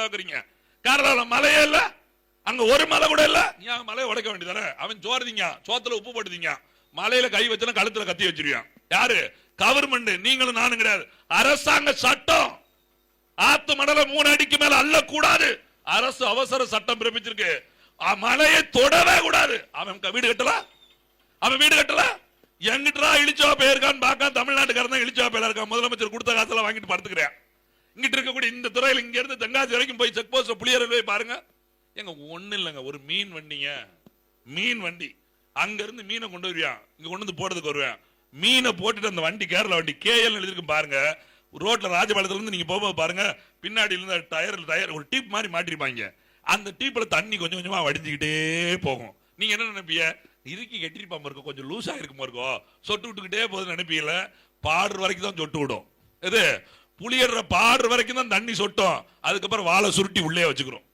பாக்குறீங்க. கேரளால மலையே இல்ல. அங்க ஒரு மலை கூட இல்ல. நீ அங்க மலையை உடைக்க வேண்டியதானே? அவன் சோறுதீங்க. சோத்துல உப்பு போட்டுதீங்க. மலையில கை வச்சுனா கழுத்துல கத்தி வச்சிருவான் யாரு? கவர்மெண்ட் நீங்களும் நானும் கிடையாது அரசாங்க சட்டம். ஆத்து மணல மூணு அடிக்கு மேல அல்ல கூடாது அரசு அவசர சட்டம் பிறப்பிச்சிருக்கு. மலையை தொடவே கூடாது. அவன் வீடு கட்டல? அவன் வீடு கட்டல? எங்கிட்டா இழிச்சவா போயிருக்கான்னு பார்க்க தமிழ்நாட்டுக்காரன் தான் இழிச்சவா போயிருக்கான் முதலமைச்சர் கொடுத்த காசுல வாங்கிட்டு படுத்துக்கிறேன். இங்கிட்டு இருக்கக்கூடிய இந்த துறையில் இங்க இருந்து தென்காசி வரைக்கும் போய் செக் போஸ்ட் புளிய போய் பாருங்க. எங்க ஒண்ணு இல்லைங்க ஒரு மீன் வண்டிங்க. மீன் வண்டி. அங்க இருந்து மீனை கொண்டு வருவேன் இங்க கொண்டு வந்து போடுறதுக்கு வருவேன் மீனை போட்டுட்டு அந்த வண்டி கேரளா வண்டி கேஎல் எழுதிருக்கு பாருங்க. ரோட்ல ராஜபாளையத்துல இருந்து நீங்க போகும்போது பாருங்க பின்னாடி இருந்து டயர் டயர் ஒரு டீப் மாதிரி மாட்டிருப்பாங்க. அந்த டீப்ல தண்ணி கொஞ்சம் கொஞ்சமா வடிஞ்சுக்கிட்டே போகும். நீங்க என்ன நினைப்பீங்க? இறுக்கி கட்டிருப்பாம இருக்கும் கொஞ்சம் லூஸ் ஆயிருக்குமா இருக்கும் சொட்டு விட்டுக்கிட்டே போகுதுன்னு நினைப்பீங்கல்ல? பாடுற வரைக்கும் தான் சொட்டு விடும். இது புளியற பாடுற வரைக்கும் தான் தண்ணி சொட்டோம். அதுக்கப்புறம் வாழை சுருட்டி உள்ளே வச்சுக்கிறோம்.